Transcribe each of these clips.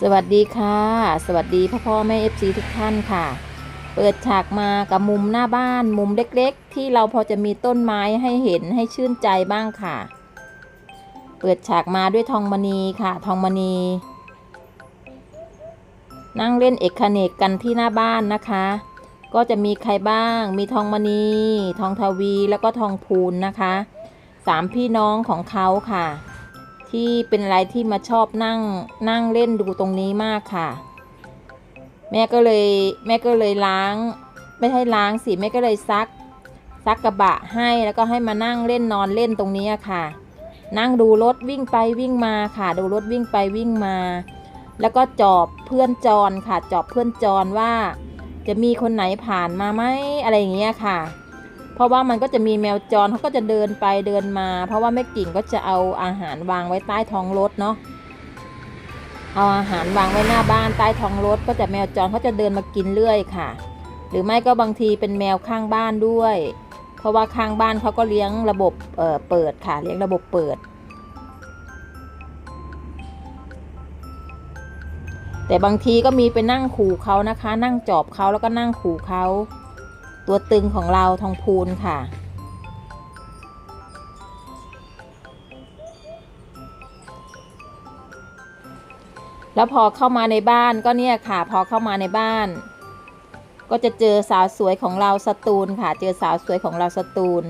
สวัสดีค่ะ สวัสดีพ่อพ่อแม่เอฟซีทุกท่านค่ะ เปิดฉากมากับมุมหน้าบ้านมุมเล็กๆ ที่เราพอจะมีต้นไม้ให้เห็นให้ชื่นใจบ้างค่ะ เปิดฉากมาด้วยทองมณีค่ะ ทองมณี นั่งเล่นเอกเนกกันที่หน้าบ้านนะคะ ก็จะมีใครบ้าง มีทองมณี ทองทวีแล้วก็ทองพูนนะคะสามพี่น้องของเขาค่ะ ที่เป็นอะไรที่มาชอบนั่งนั่งเล่นดูตรงนี้มากค่ะ แม่ก็เลยแม่ก็เลยล้าง ไม่ให้ล้างสิแม่ก็เลยซักซักกระบะให้แล้วก็ให้มานั่งเล่นนอนเล่นตรงนี้ค่ะ นั่งดูรถวิ่งไปวิ่งมาค่ะ ดูรถวิ่งไปวิ่งมา แล้วก็จอบเพื่อนจรค่ะ จอบเพื่อนจรว่า จะมีคนไหนผ่านมาไหมอะไรอย่างเงี้ยค่ะ เพราะว่ามันก็จะมีแมวจรเขาก็จะเดินไปเดินมา เพราะว่าแม่กิ่งก็จะเอาอาหารวางไว้ใต้ท้องรถเนาะเอาอาหารวางไว้หน้าบ้านใต้ท้องรถ ก็จะแมวจรเขาจะเดินมากินเรื่อยค่ะ หรือไม่ก็บางทีเป็นแมวข้างบ้านด้วย เพราะว่าข้างบ้านเขาก็เลี้ยงระบบเเปิดค่ะเลี้ยงระบบเปิด แต่บางทีก็มีไปนั่งขู่เขานะคะ นั่งจอบเขาแล้วก็นั่งขู่เขา ตัวตึงของเราทองพูนค่ะ แล้วพอเข้ามาในบ้านก็เนี่ยค่ะ พอเข้ามาในบ้าน ก็จะเจอสาวสวยของเราสตูลค่ะ เจอสาวสวยของเราสตูล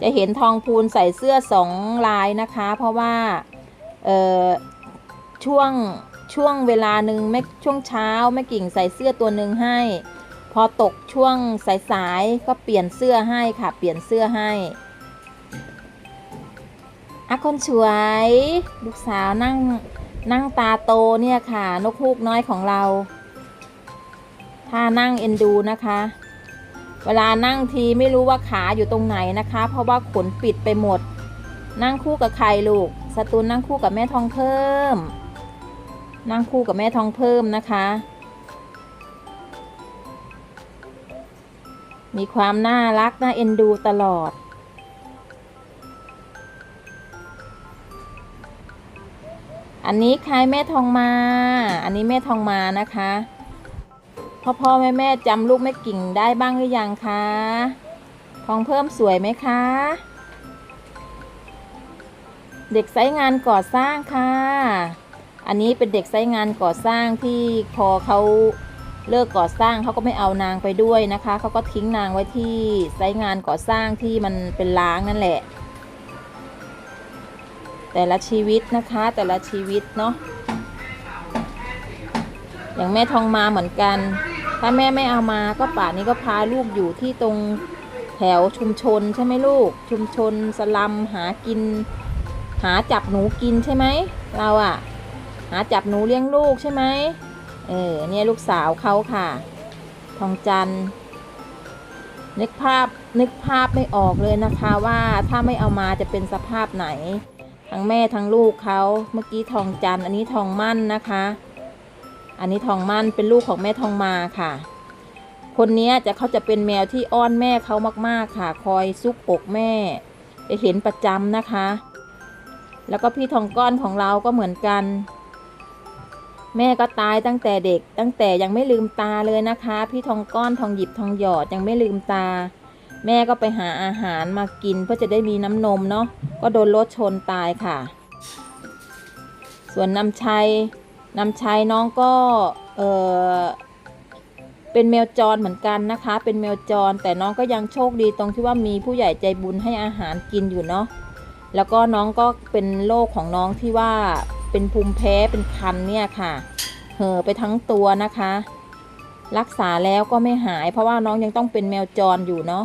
จะเห็นทองพูนใส่เสื้อสองลายนะคะ เพราะว่าเออช่วงช่วงเวลาหนึ่งไม่ช่วงเช้าแม่กิ่งใส่เสื้อตัวหนึ่งให้ อตกช่วงสายๆก็เปลี่ยนเสื้อให้ค่ะ เปลี่ยนเสื้อให้อะคนสวย ลูกสาวนั่งนั่งตาโตเนี่ยค่ะ นกฮูกน้อยของเราท่านั่งเอ็นดูนะคะ เวลานั่งทีไม่รู้ว่าขาอยู่ตรงไหนนะคะ เพราะว่าขนปิดไปหมด นั่งคู่กับใครลูกสตูนนั่งคู่กับแม่ทองเพิ่ม นั่งคู่กับแม่ทองเพิ่มนะคะ มีความน่ารักน่าเอ็นดูตลอด อันนี้ใครแม่ทองมา อันนี้แม่ทองมานะคะ พ่อพ่อแม่แม่จำลูกแม่กิ่งได้บ้างหรือยังคะทองเพิ่มสวยไหมคะ เด็กไซงานก่อสร้างค่ะ อันนี้เป็นเด็กไซงานก่อสร้างที่พอเขา เลิกก่อสร้างเขาก็ไม่เอานางไปด้วยนะคะเขาก็ทิ้งนางไว้ที่ไซต์งานก่อสร้างที่มันเป็นล้างนั่นแหละ แต่ละชีวิตนะคะแต่ละชีวิตเนาะอย่างแม่ทองมาเหมือนกัน ถ้าแม่ไม่เอามาก็ป่านนี้ก็พาลูกอยู่ที่ตรงแถวชุมชนใช่ไหมลูก ชุมชนสลัมหากิน หาจับหนูกินใช่ไหมเราอะหาจับหนูเลี้ยงลูกใช่ไหม เออเนี่ยลูกสาวเขาค่ะ ทองจันนึกภาพนึกภาพไม่ออกเลยนะคะว่าถ้าไม่เอามาจะเป็นสภาพไหน ทั้งแม่ทั้งลูกเขาเมื่อกี้ทองจันอันนี้ทองมั่นนะคะ อันนี้ทองมั่นเป็นลูกของแม่ทองมาค่ะ คนนี้จะเขาจะเป็นแมวที่อ้อนแม่เขามากๆค่ะ คอยซุกอกแม่ จะเห็นประจำนะคะ แล้วก็พี่ทองก้อนของเราก็เหมือนกัน แม่ก็ตายตั้งแต่เด็ก ตั้งแต่ยังไม่ลืมตาเลยนะคะ พี่ทองก้อนทองหยิบทองหยอดยังไม่ลืมตา แม่ก็ไปหาอาหารมากินเพื่อจะได้มีน้ำนมเนาะก็โดนรถชนตายค่ะ ส่วนนำชัยนำชัยน้องก็เออเป็นแมวจรเหมือนกันนะคะ เป็นแมวจรแต่น้องก็ยังโชคดีตรงที่ว่ามีผู้ใหญ่ใจบุญให้อาหารกินอยู่เนาะแล้วก็น้องก็เป็นโรคของน้องที่ว่า เป็นภูมิแพ้เป็นคันเนี่ยค่ะ เห่อไปทั้งตัวนะคะ รักษาแล้วก็ไม่หายเพราะว่าน้องยังต้องเป็นแมวจรอยู่เนาะ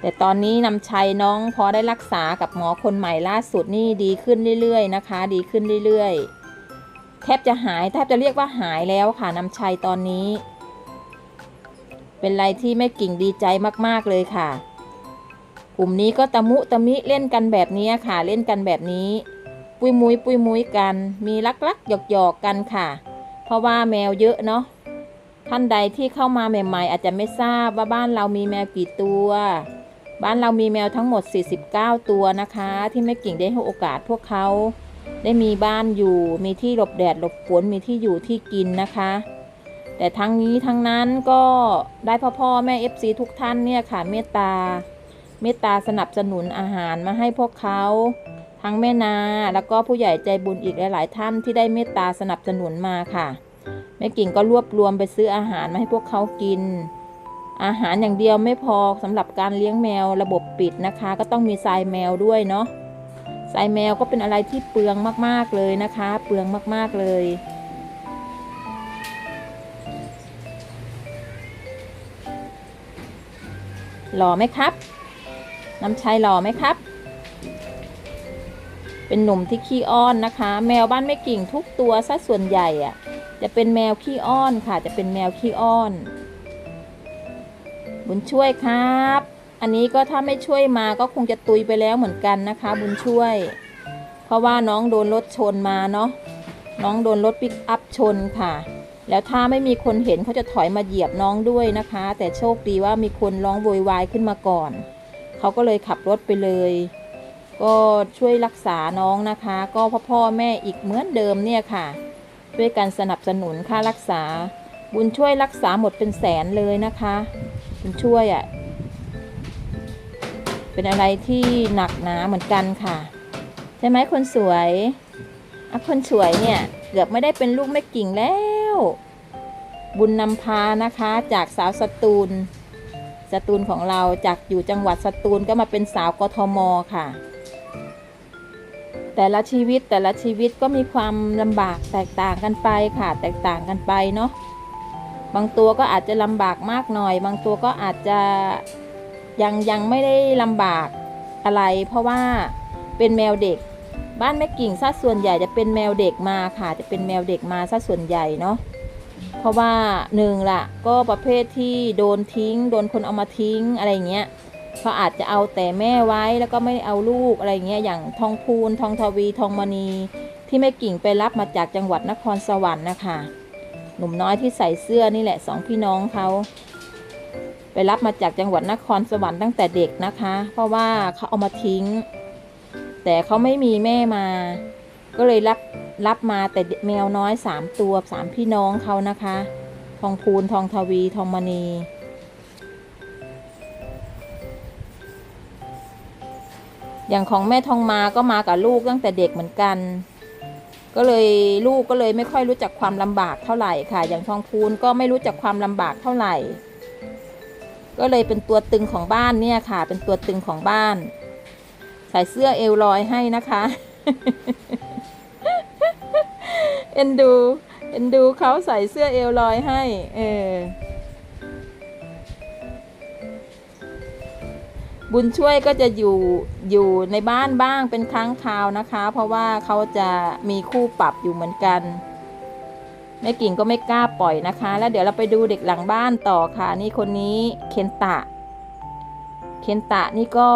แต่ตอนนี้นำชัยน้องพอได้รักษากับหมอคนใหม่ล่าสุดนี่ดีขึ้นเรื่อยๆนะคะ ดีขึ้นเรื่อยๆ แทบจะหายแทบจะเรียกว่าหายแล้วค่ะนำชัยตอนนี้ เป็นอะไรที่แม่กิ่งดีใจมากๆเลยค่ะ ลุ่มนี้ก็ตะมุตะมิเล่นกันแบบนี้ค่ะ เล่นกันแบบนี้ ปุยมุยปุยมุยกัน มีลักลักหยอกหยอกกันค่ะ เพราะว่าแมวเยอะเนาะท่านใดที่เข้ามาใหม่ๆ อาจจะไม่ทราบว่าบ้านเรามีแมวกี่ตัว บ้านเรามีแมวทั้งหมด 49 ตัวนะคะ ที่แม่กิ่งได้ให้โอกาสพวกเขา ได้มีบ้านอยู่ มีที่หลบแดดหลบฝนมีที่อยู่ที่กินนะคะแต่ทั้งนี้ทั้งนั้นก็ได้พ่อพ่อแม่ FC ทุกท่านเนี่ยค่ะเมตตา เมตตาสนับสนุนอาหารมาให้พวกเขาทั้งแม่นาแล้วก็ผู้ใหญ่ใจบุญอีกหลาย ๆ ท่านที่ได้เมตตาสนับสนุนมาค่ะแม่กิ่งก็รวบรวมไปซื้ออาหารมาให้พวกเขากิน อาหารอย่างเดียวไม่พอสำหรับการเลี้ยงแมวระบบปิดนะคะ ก็ต้องมีทรายแมวด้วยเนาะทรายแมวก็เป็นอะไรที่เปลืองมาก ๆ เลยนะคะ เปลืองมาก ๆ เลยหล่อไหมครับ น้ำชัยหล่อไหมครับ เป็นหนุ่มที่ขี้อ้อนนะคะ แมวบ้านไม่กิ่งทุกตัวซะส่วนใหญ่อะจะเป็นแมวขี้อ้อนค่ะ จะเป็นแมวขี้อ้อน บุญช่วยครับ อันนี้ก็ถ้าไม่ช่วยมาก็คงจะตุยไปแล้วเหมือนกันนะคะ บุญช่วย เพราะว่าน้องโดนรถชนมาเนาะน้องโดนรถปิกอัพชนค่ะ แล้วถ้าไม่มีคนเห็นเขาจะถอยมาเหยียบน้องด้วยนะคะ แต่โชคดีว่ามีคนร้องโวยวายขึ้นมาก่อน เขาก็เลยขับรถไปเลย ก็ช่วยรักษาน้องนะคะ ก็พ่อพ่อแม่อีกเหมือนเดิมเนี่ยค่ะ ช่วยกันสนับสนุนค่ารักษา บุญช่วยรักษาหมดเป็นแสนเลยนะคะ บุญช่วยอะ่ะเป็นอะไรที่หนักหนาเหมือนกันค่ะ ใช่ไหมคนสวยอคนสวยเนี่ยเกือบไม่ได้เป็นลูกแม่กิ่งแล้ว บุญนำพานะคะจากสาวสตูล สตูลของเราจากอยู่จังหวัดสตูลก็มาเป็นสาวกทมค่ะ แต่ละชีวิตแต่ละชีวิตก็มีความลำบากแตกต่างกันไปค่ะ แตกต่างกันไปเนาะบางตัวก็อาจจะลำบากมากหน่อย บางตัวก็อาจจะยังยังไม่ได้ลำบากอะไร เพราะว่าเป็นแมวเด็ก บ้านแม่กิ่งซะส่วนใหญ่จะเป็นแมวเด็กมาค่ะ จะเป็นแมวเด็กมาซะส่วนใหญ่เนาะ เพราะว่าหนึ่งละก็ประเภทที่โดนทิ้ง โดนคนเอามาทิ้งอะไรเงี้ยเขาอาจจะเอาแต่แม่ไว้แล้วก็ไม่ได้เอาลูกอะไรเงี้ยอย่างทองพูนทองทวีทองมณี ที่แม่กิ่งไปรับมาจากจังหวัดนครสวรรค์นะคะ หนุ่มน้อยที่ใส่เสื้อนี่แหละสองพี่น้องเขาไปรับมาจากจังหวัดนครสวรรค์ตั้งแต่เด็กนะคะ เพราะว่าเขาเอามาทิ้ง แต่เขาไม่มีแม่มา ก็เลยรับ รับมาแต่แมวน้อยสามตัวสามพี่น้องเขานะคะ ทองพูนทองทวีทองมณี อย่างของแม่ทองมาก็มากับลูกตั้งแต่เด็กเหมือนกัน ก็เลยลูกก็เลยไม่ค่อยรู้จักความลำบากเท่าไหร่ค่ะ อย่างทองพูนก็ไม่รู้จักความลำบากเท่าไหร่ ก็เลยเป็นตัวตึงของบ้านเนี่ยค่ะ เป็นตัวตึงของบ้าน ใส่เสื้อเอวลอยให้นะคะ เอ็นดู เอ็นดูเขาใส่เสื้อเอวลอยให้ เออ บุญช่วยก็จะอยู่อยู่ในบ้านบ้างเป็นครั้งคราวนะคะ เพราะว่าเขาจะมีคู่ปรับอยู่เหมือนกันแม่กิ่งก็ไม่กล้าปล่อยนะคะ แล้วเดี๋ยวเราไปดูเด็กหลังบ้านต่อค่ะ นี่คนนี้เคนตะ เคนตะนี่ก็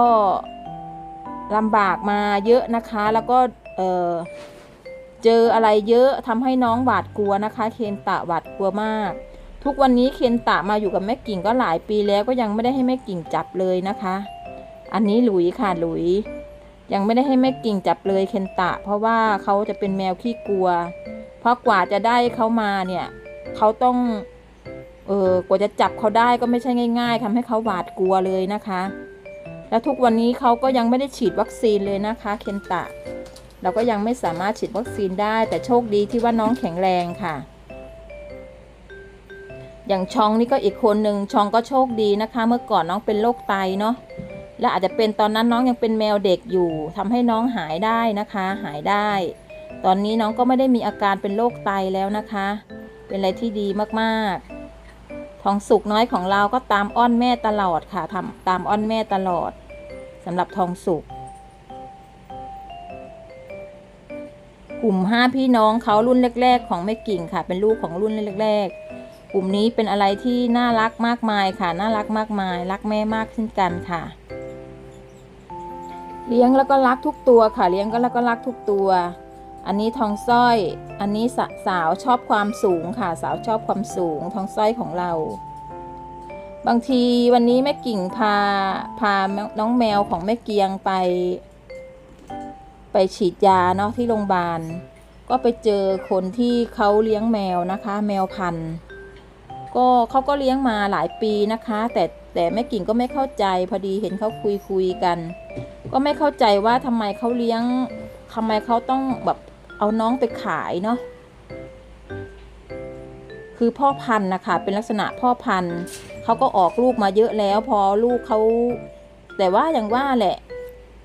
ลำบากมาเยอะนะคะ แล้วก็เออ เจออะไรเยอะทำให้น้องหวาดกลัวนะคะ เคนตะหวาดกลัวมาก ทุกวันนี้เคนตะมาอยู่กับแม่กิ่งก็หลายปีแล้วก็ยังไม่ได้ให้แม่กิ่งจับเลยนะคะ อันนี้หลุยค่ะหลุย ยังไม่ได้ให้แม่กิ่งจับเลยเคนตะ เพราะว่าเขาจะเป็นแมวขี้กลัว เพราะกว่าจะได้เขามาเนี่ยเขาต้องเออกว่าจะจับเขาได้ก็ไม่ใช่ง่าย ๆทำให้เขาหวาดกลัวเลยนะคะ แล้วทุกวันนี้เขาก็ยังไม่ได้ฉีดวัคซีนเลยนะคะ เคนตะ เราก็ยังไม่สามารถฉีดวัคซีนได้ แต่โชคดีที่ว่าน้องแข็งแรงค่ะ อย่างชองนี่ก็อีกคนหนึ่งชองก็โชคดีนะคะ เมื่อก่อนน้องเป็นโรคไตเนาะและอาจจะเป็นตอนนั้นน้องยังเป็นแมวเด็กอยู่ทำให้น้องหายได้นะคะ หายได้ ตอนนี้น้องก็ไม่ได้มีอาการเป็นโรคไตแล้วนะคะ เป็นอะไรที่ดีมากๆ ทองสุกน้อยของเราก็ตามอ้อนแม่ตลอดค่ะทำตามอ้อนแม่ตลอดสำหรับทองสุก กลุ่มห้าพี่น้องเขารุ่นแรก ๆ ของแม่กิ่งค่ะ เป็นลูกของรุ่นแรก ๆ กลุ่มนี้เป็นอะไรที่น่ารักมากมายค่ะ น่ารักมากมาย รักแม่มากเช่นกันค่ะ เลี้ยงแล้วก็รักทุกตัวค่ะ เลี้ยงก็แล้วก็รักทุกตัว อันนี้ทองสร้อย อันนี้สสาวชอบความสูงค่ะ สาวชอบความสูงทองสร้อยของเรา บางทีวันนี้แม่กิ่งพาพาน้องแมวของแม่เกียงไป ไปฉีดยาเนาะที่โรงพยาบาล ก็ไปเจอคนที่เขาเลี้ยงแมวนะคะ แมวพันธุ์ก็เขาก็เลี้ยงมาหลายปีนะคะ แต่แต่แม่กิ่งก็ไม่เข้าใจพอดีเห็นเขาคุยคุยกัน ก็ไม่เข้าใจว่าทำไมเขาเลี้ยงทำไมเขาต้องแบบเอาน้องไปขายเนาะคือพ่อพันธุ์นะคะเป็นลักษณะพ่อพันธุ์เขาก็ออกลูกมาเยอะแล้ว พอลูกเขาแต่ว่าอย่างว่าแหละ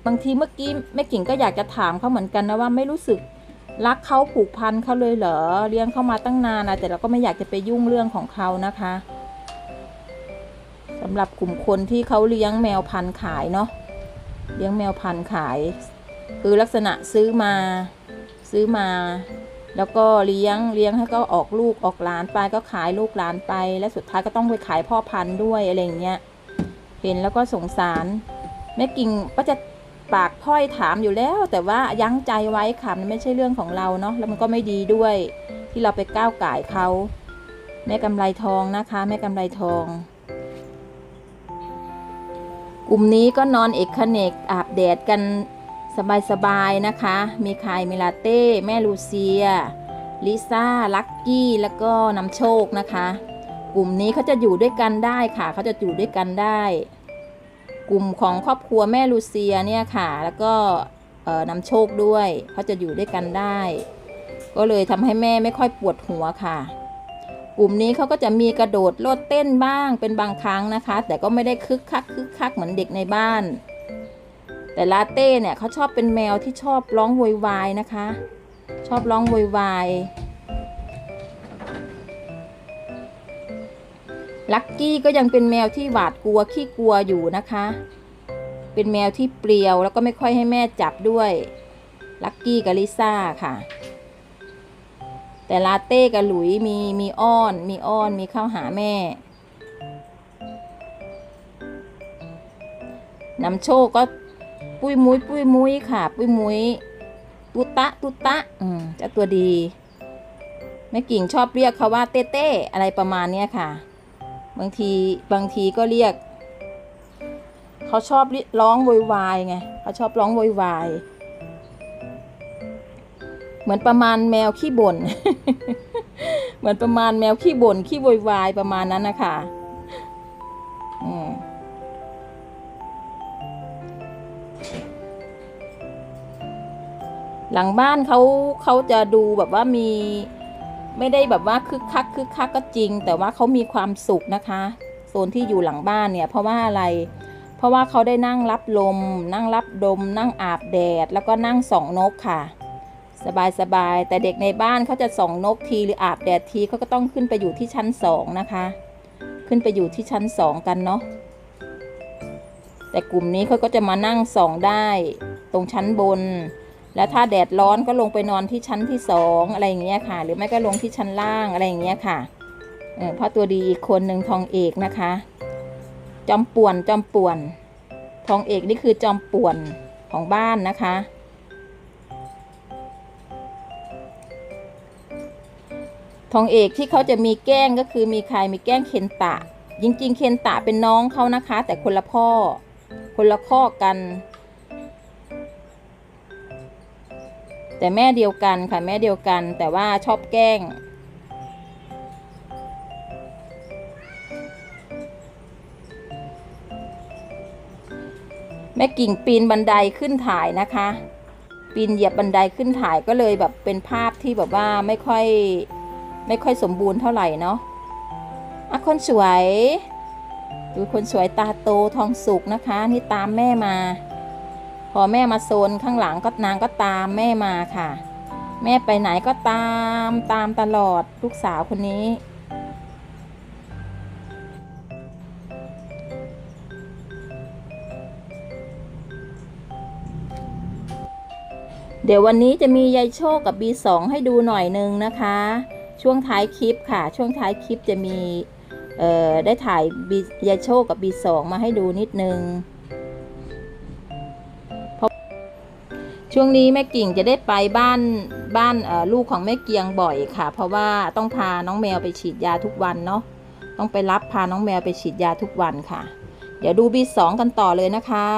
บางทีเมื่อกี้แม่กิ่งก็อยากจะถามเขาเหมือนกันนะว่าไม่รู้สึกรักเขาผูกพันเขาเลยเหรอเลี้ยงเขามาตั้งนานนะแต่เราก็ไม่อยากจะไปยุ่งเรื่องของเขานะคะสำหรับกลุ่มคนที่เขาเลี้ยงแมวพันธุ์ขายเนาะเลี้ยงแมวพันธุ์ขาย คือลักษณะซื้อมาซื้อมา แล้วก็เลี้ยงเลี้ยงให้ก็ออกลูกออกหลานไปก็ขายลูกหลานไป และสุดท้ายก็ต้องไปขายพ่อพันธุ์ด้วยอะไรอย่างเงี้ยเห็นแล้วก็สงสารแม่กิ่งก็จะ ปากพร่อยถามอยู่แล้ว แต่ว่ายั้งใจไว้ค่ะมันไม่ใช่เรื่องของเราเนาะแล้วมันก็ไม่ดีด้วย ที่เราไปก้าวไก่เขาแม่กำไรทองนะคะแม่กำไรทอง กลุ่มนี้ก็นอนเอกขเนกอาบแดดกันสบายๆนะคะ มีคายมิลาเต้ แม่ลูเซีย ลิซ่า ลักกี้ แล้วก็นำโชคนะคะ กลุ่มนี้เขาจะอยู่ด้วยกันได้ค่ะ เขาจะอยู่ด้วยกันได้ กลุ่มของครอบครัวแม่ลูเซียเนี่ยค่ะ แล้วก็นำโชคด้วยเขาจะอยู่ด้วยกันได้ ก็เลยทำให้แม่ไม่ค่อยปวดหัวค่ะ กลุ่มนี้เขาก็จะมีกระโดดโลดเต้นบ้างเป็นบางครั้งนะคะ แต่ก็ไม่ได้คึกคักคึกคักเหมือนเด็กในบ้าน แต่ลาเต้เนี่ยเขาชอบเป็นแมวที่ชอบร้องโวยวายนะคะ ชอบร้องโวยวาย ลักกี้ก็ยังเป็นแมวที่หวาดกลัวขี้กลัวอยู่นะคะ เป็นแมวที่เปรียวแล้วก็ไม่ค่อยให้แม่จับด้วย ลักกี้กับลิซ่าค่ะ แต่ลาเต้กับหลุยมีมีอ้อน มีอ้อนมีเข้าหาแม่นำโชคก็ปุ้ยมุ้ยปุ้ยมุ้ยค่ะ ปุ้ยมุ้ยตุตะตุตะ อืมเจ้าตัวดีแม่กิ่งชอบเรียกเขาว่าเต้เต้อะไรประมาณเนี้ยค่ะ บางทีบางทีก็เรียก เขาชอบร้องโวยวายไงเขาชอบร้องโวยวายเหมือนประมาณแมวขี้บ่นเหมือนประมาณแมวขี้บ่นขี้โวยวายประมาณนั้นนะคะอืมหลังบ้านเขาเขาจะดูแบบว่ามี ไม่ได้แบบว่าคึกคักคึกคักก็จริง แต่ว่าเขามีความสุขนะคะโซนที่อยู่หลังบ้านเนี่ยเพราะว่าอะไร เพราะว่าเขาได้นั่งรับลม นั่งรับดม นั่งอาบแดด แล้วก็นั่งส่องนกค่ะ สบายสบายแต่เด็กในบ้านเขาจะส่องนกทีหรืออาบแดดทีเขาก็ต้องขึ้นไปอยู่ที่ชั้นสองนะคะ ขึ้นไปอยู่ที่ชั้นสองกันเนาะแต่กลุ่มนี้เขาก็จะมานั่งส่องได้ ตรงชั้นบน แล้วถ้าแดดร้อนก็ลงไปนอนที่ชั้นที่สองอะไรอย่างเงี้ยค่ะ หรือไม่ก็ลงที่ชั้นล่างอะไรอย่างเงี้ยค่ะเออพ่อตัวดีอีกคนหนึ่งทองเอกนะคะ จอมป่วนจอมป่วน ทองเอกนี่คือจอมป่วนของบ้านนะคะ ทองเอกที่เขาจะมีแกล้งก็คือมีใครมีแกล้งเคนตะ จริงๆ เคนตะเป็นน้องเขานะคะ แต่คนละพ่อ คนละข้อกัน แต่แม่เดียวกันค่ะแม่เดียวกัน แต่ว่าชอบแกล้ง แม่กิ่งปีนบันไดขึ้นถ่ายนะคะ ปีนเหยียบบันไดขึ้นถ่ายก็เลยแบบเป็นภาพที่แบบว่าไม่ค่อยไม่ค่อยสมบูรณ์เท่าไหร่เนาะอะคนสวย ดูคนสวยตาโตทองสุกนะคะ นี่ตามแม่มา พอแม่มาโซนข้างหลังก็นางก็ตามแม่มาค่ะ แม่ไปไหนก็ตามตามตลอดลูกสาวคนนี้ เดี๋ยววันนี้จะมียายโชคกับ B2 ให้ดูหน่อยนึงนะคะ ช่วงท้ายคลิปค่ะ ช่วงท้ายคลิปจะมีเออได้ถ่ายยายโชคกับ B2 มาให้ดูนิดนึง ช่วงนี้แม่กิ่งจะได้ไปบ้านบ้านลูกของแม่เกียงบ่อยค่ะ เพราะว่าต้องพาน้องแมวไปฉีดยาทุกวันเนาะต้องไปรับพาน้องแมวไปฉีดยาทุกวันค่ะ เดี๋ยวดูบีสองกันต่อเลยนะคะ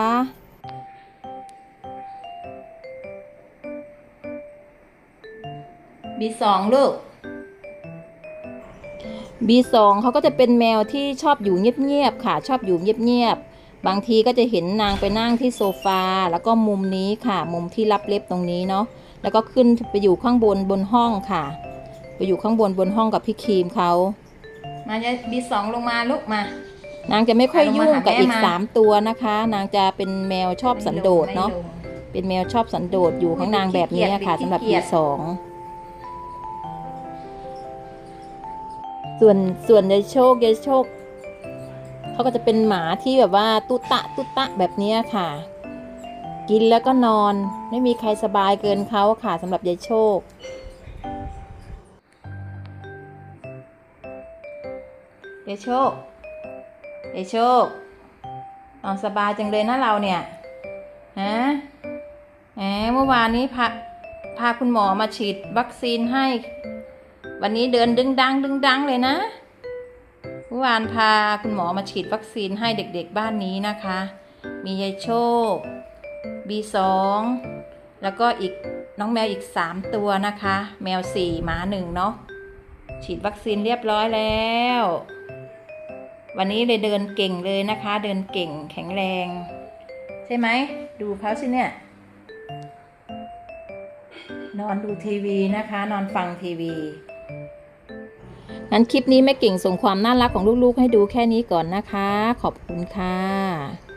บีสองลูกบีสองเขาก็จะเป็นแมวที่ชอบอยู่เงียบๆค่ะ ชอบอยู่เงียบๆ บางทีก็จะเห็นนางไปนั่งที่โซฟา แล้วก็มุมนี้ค่ะ มุมที่รับเล็บตรงนี้เนาะ แล้วก็ขึ้นไปอยู่ข้างบนบนห้องค่ะ ไปอยู่ข้างบนบนห้องกับพี่ครีมเขามาจะบีสองลงมาลูกมา นางจะไม่ค่อยยุ่งกับอีกสามตัวนะคะ นางจะเป็นแมวชอบสันโดษเนาะ เป็นแมวชอบสันโดษอยู่ข้างนางแบบนี้ค่ะสำหรับปีสองส่วนส่วนยายโชคยายโชค เขาก็จะเป็นหมาที่แบบว่าตุตะตุตะแบบนี้ค่ะ กินแล้วก็นอน ไม่มีใครสบายเกินเขาค่ะสำหรับยายโชคยายโชคยายโชคนอนสบายจังเลยนะเราเนี่ยฮะแหมเมื่อวานนี้พาพาคุณหมอมาฉีดวัคซีนให้ วันนี้เดินดึงดังดึงดังเลยนะ เมื่อวานพาคุณหมอมาฉีดวัคซีนให้เด็กๆบ้านนี้นะคะ มียายโชค B2 แล้วก็อีกน้องแมวอีก 3 ตัวนะคะ แมว 4 หมาหนึ่งเนาะฉีดวัคซีนเรียบร้อยแล้ว วันนี้เลยเดินเก่งเลยนะคะ เดินเก่งแข็งแรง ใช่ไหม ดูเขาสิเนี่ย นอนดูทีวีนะคะ นอนฟังทีวี งั้นคลิปนี้แม่เก่งส่งความน่ารักของลูกๆ ให้ดูแค่นี้ก่อนนะคะ ขอบคุณค่ะ